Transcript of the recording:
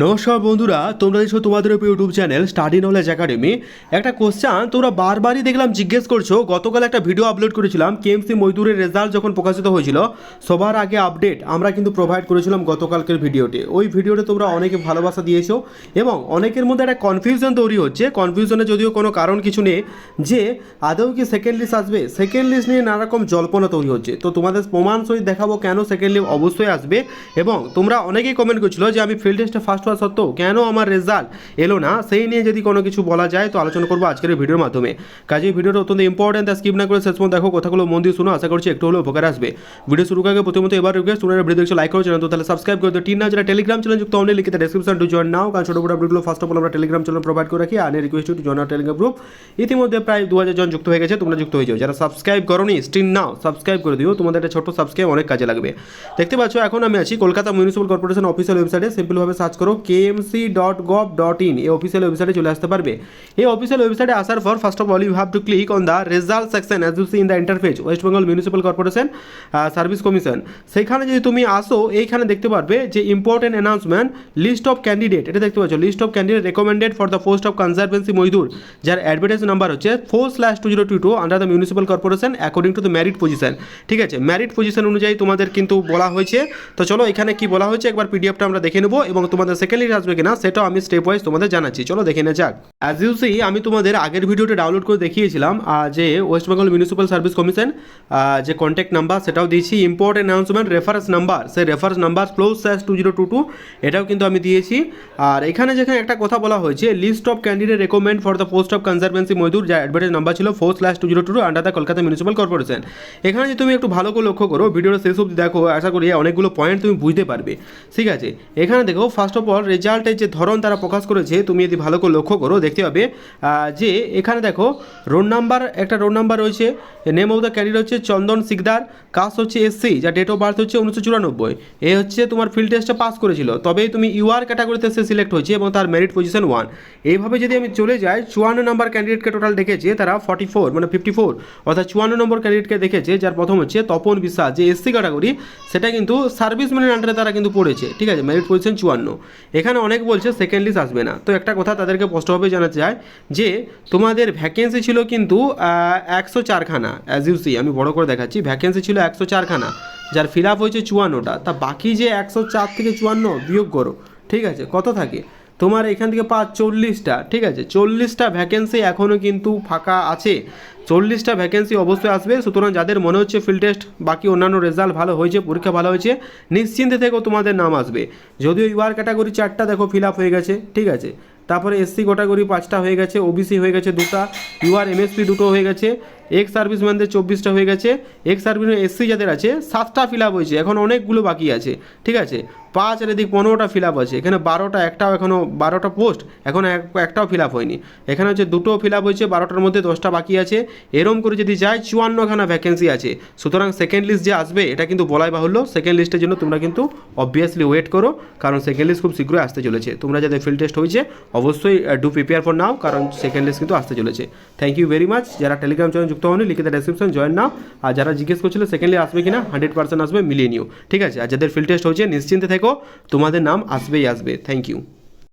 নমস্কার বন্ধুরা, তোমরা দেখছ তোমাদের YouTube channel study knowledge academy. একটা কোশ্চান তোমরা বারবারই দেখলাম, জিজ্ঞেস করছ। গতকাল একটা ভিডিও আপলোড করেছিলাম কেএমসি মজদুরের রেজাল্ট যখন প্রকাশিত হয়েছিল, সবার আগে আপডেট আমরা কিন্তু প্রোভাইড করেছিলাম গতকালকের ভিডিওতে ওই ভিডিওতে তোমরা অনেকে ভালোবাসা দিয়েছ এবং অনেকের মধ্যে একটা কনফিউশন তৈরি হচ্ছে। কনফিউশনে যদিও কোনো কারণ কিছু নেই, যে আদৌ কি সেকেন্ড লিস্ট আসবে? সেকেন্ড লিস্ট নিয়ে নানা রকম জল্পনা তৈরি হচ্ছে। তো তোমাদের প্রমাণ সহিত দেখাবো কেন সেকেন্ড লিস্ট অবশ্যই আসবে। এবং তোমরা অনেকেই কমেন্ট করছিল যে আমি ফিল্ড টেস্টে ফার্স্ট হওয়া সত্ত্বেও কেন আমার রেজাল্ট এলো না? সেই নিয়ে যদি কোনো কিছু বলা যায়, তো আলোচনা করব আজকের ভিডিওর মাধ্যমে। কাজে ভিডিওটা অত্যন্ত ইম্পর্টেন্ট তা স্কিপ না করে শেষ পর্যন্ত দেখো, কথাগুলো মন দিয়ে শুনো, আশা করছি একটু হলেও উপকার আসবে। ভিডিও শুরু আগে প্রথমত এবার রিকোয়েস্ট তোমরা ভিডিও দেখছ লাইক করো চ্যানেল তো, তাহলে সাবস্ক্রাইব করে দিও। টিন না যারা টেলিগ্রাম চ্যানেল যুক্ত অনেক লিখিত ডেসক্রিপশন টু জয়েন নাও কারণ ছোটো বড় আপডেটগুলো ফার্স্ট অফ অল আমরা টেলিগ্রাম চ্যানেল প্রোভাইড করে রাখি আর request to join Telegram group ইতিমধ্যে প্রায় দু হাজার জন যুক্ত হয়ে গেছে, তোমরা যুক্ত হয়ে যাও। যারা সাবস্ক্রাইব করোনি স্টিন নাও সাবস্ক্রাইব করে দিও। তোমাদের একটা ছোট্ট সাবস্ক্রাইব অনেক কাজে লাগবে। দেখতে পাচ্ছ, এখন আমি আছি কলকাতা মিউনিসিপাল কর্পোরেশন অফিসিয়াল ওয়েবসাইটে সিম্পলভাবে সার্চ করো KMC dot gov dot in এই অফিসিয়াল ওয়েবসাইটে চলে আসতে পারবে। এই অফিসিয়াল ওয়েবসাইটে আসার পর first of all you have to click on the result section as you see in the interface West Bengal municipal corporation service commission সেখানে যদি তুমি আসো, এইখানে দেখতে পারবে যে important announcement list of candidate এটা দেখতে পাচ্ছ list of candidate recommended for the post of conservancy মজদুর যার অ্যাডভার্টাইজ নাম্বার হচ্ছে four slash two zero two two under the municipal corporation according to the merit position ঠিক আছে merit position অনুযায়ী তোমাদের কিন্তু বলা হয়েছে। তো চলো এখানে কি বলা হয়েছে, একবার পিডিএফটা আমরা দেখে নেব এবং তোমাদের সেকেন্ড আসবে কিনা সেটাও আমি স্টেপ ওয়াইজ তোমাদের জানাচ্ছি। চলো দেখে নেওয়া যাক। অ্যাজ ইউ সি আমি তোমাদের আগের ভিডিওটা ডাউনলোড করে দেখিয়েছিলাম যে West Bengal municipal service commission যে কন্ট্যাক্ট নাম্বার সেটাও দিয়েছি। ইম্পর্টেন্ট অ্যানাউন্সমেন্ট রেফারেন্স নাম্বার সেই রেফারেন্স নাম্বার ক্লোজ স্যাশ টু জিরো টু টু এটাও কিন্তু আমি দিয়েছি। আর এখানে যেখানে একটা কথা বলা হয়েছে list of candidate recommend for the post of conservancy মজদুর যার অ্যাডভার্টাইজ নাম্বার ছিল four slash two zero two two under the Kolkata municipal corporation এখানে যদি তুমি একটু ভালো করে লক্ষ্য করো, ভিডিওটা শেষ অবধি দেখো, আশা করি অনেকগুলো পয়েন্ট তুমি বুঝতে পারবে। ঠিক আছে? এখানে দেখো ফার্স্ট অফ অল রেজাল্টের যে ধরন তারা প্রকাশ করেছে, তুমি যদি ভালো করে লক্ষ্য করো, দেখতে পাবে যে এখানে দেখো রোল নাম্বার একটা রোল নাম্বার রয়েছে নেম অফ দ্য ক্যান্ডিডেট হচ্ছে চন্দন সিকদার কাস্ট হচ্ছে এসসি যা ডেট অফ বার্থ হচ্ছে উনিশশো চুরানব্বই। এ হচ্ছে তোমার ফিল্ড টেস্টে পাস করেছিল, তবেই তুমি ইউআর ক্যাটাগরিতে সে সিলেক্ট হয়েছে এবং তার মেরিট পজিশন ওয়ান এইভাবে যদি আমি চলে যাই, চুয়ান্ন নম্বর ক্যান্ডিডেটকে টোটাল দেখেছে, তারা ফর্টি ফোর মানে ফিফটি ফোর অর্থাৎ চুয়ান্ন নম্বর ক্যান্ডিডেটকে দেখেছে, যার প্রথম হচ্ছে তপন বিশ্বাস, যে এসসি ক্যাটাগরি সেটা কিন্তু সার্ভিস সার্ভিসম্যানের আন্ডারে তারা কিন্তু পড়েছে, ঠিক আছে মেরিট পজিশন চুয়ান্ন। এখানে অনেক বলছে সেকেন্ড লিস্ট আসবে না। তো একটা কথা তাদেরকে স্পষ্টভাবে জানাতে চাই যে, তোমাদের ভ্যাকেন্সি ছিল কিন্তু একশো চারখানা অ্যাজ ইউ সি আমি বড় করে দেখাচ্ছি ভ্যাকেন্সি ছিল একশো চারখানা, যার ফিল আপ হয়েছে চুয়ান্নটা, তা বাকি যে একশো চার থেকে চুয়ান্ন বিয়োগ করো, ঠিক আছে, কত থাকে? তোমার এখান থেকে পাঁচ চল্লিশটা, ঠিক আছে? চল্লিশটা ভ্যাকেন্সি এখনও কিন্তু ফাঁকা আছে। চল্লিশটা ভ্যাকেন্সি অবশ্যই আসবে। সুতরাং যাদের মনে হচ্ছে ফিল্ড টেস্ট বাকি অন্যান্য রেজাল্ট ভালো হয়েছে, পরীক্ষা ভালো হয়েছে, নিশ্চিন্তে থেকেও তোমাদের নাম আসবে। যদিও ইউআর ক্যাটাগরি চারটা দেখো ফিল আপ হয়ে গেছে, ঠিক আছে? তারপরে এসসি ক্যাটাগরি পাঁচটা হয়ে গেছে ওবিসি হয়ে গেছে দুটা ইউআর এমএসপি দুটো হয়ে গেছে এক্স সার্ভিসম্যানদের চব্বিশটা হয়ে গেছে। এক্স সার্ভিসম্যান এসসি যাদের আছে, সাতটা ফিল আপ হয়েছে। এখন অনেকগুলো বাকি আছে। ঠিক আছে? পাঁচ আর এদিক পনেরোটা ফিল আপ আছে। এখানে বারোটা, একটাও এখনও বারোটা পোস্ট এখন এক, একটাও ফিল আপ হয়নি। এখানে হচ্ছে দুটো ফিল আপ হয়েছে, বারোটার মধ্যে দশটা বাকি আছে। এরম করে যদি যায়, চুয়ান্নখানা ভ্যাকেন্সি আছে। সুতরাং সেকেন্ড লিস্ট যে আসবে, এটা কিন্তু বলাই বাহুল্য। সেকেন্ড লিস্টের জন্য তোমরা কিন্তু অবভিয়াসলি ওয়েট করো, কারণ সেকেন্ড লিস্ট খুব শীঘ্রই আসতে চলেছে। তোমরা যাদের ফিল্ড টেস্ট হয়েছে, অবশ্যই ডু প্রিপেয়ার ফর নাও কারণ সেকেন্ড লিস্ট কিন্তু আসতে চলেছে। থ্যাংক ইউ ভেরি মাচ যারা টেলিগ্রাম চ্যানেল যুক্ত হয়নি লিখে ডেসক্রিপশন জয়েন নাও। আর যারা জিজ্ঞেস করছিল সেকেন্ডলি আসবে কিনা হান্ড্রেড পার্সেন্ট আসবে, মিলিয়ে নিও। ঠিক আছে? আর যাদের ফিল্ড টেস্ট হয়েছে, নিশ্চিন্তে থেকো। তোমাদের নাম আসবেই আসবে। Thank you